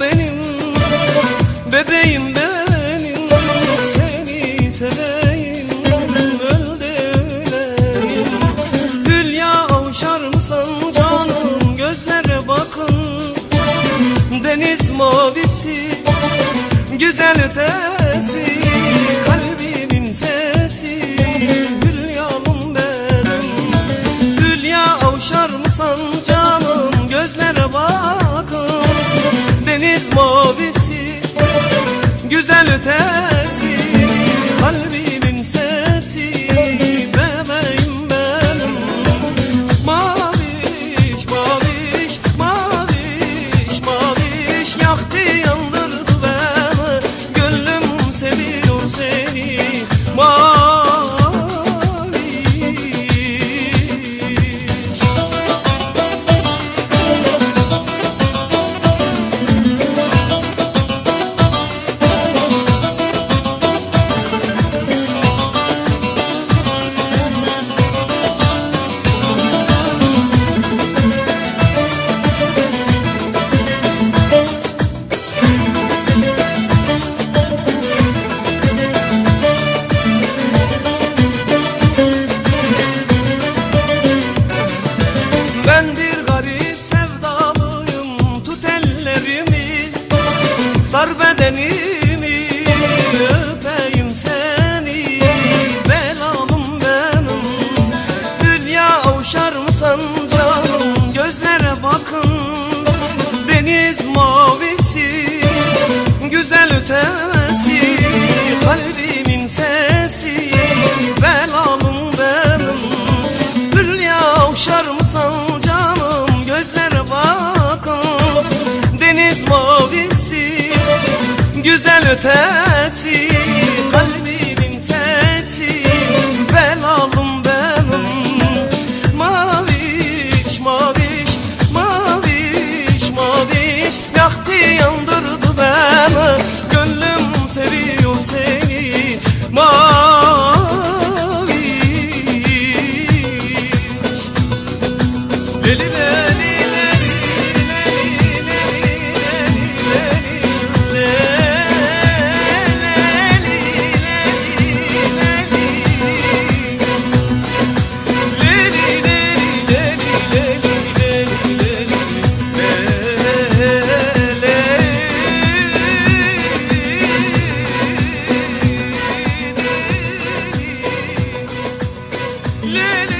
benim Bebeğim benim Seni seveyim Öldü öleyim Hülya avşar mısın canım Gözlere bakın. Deniz mavisi Güzel ötesi mavisi. Güzel ötesi canım Gözlere bakın Deniz mavisi Güzel ötesi Kalbimin sesi. Belalım benim Hülya avşar mısın canım Gözlere bakın Deniz mavisi Güzel ötesi Leli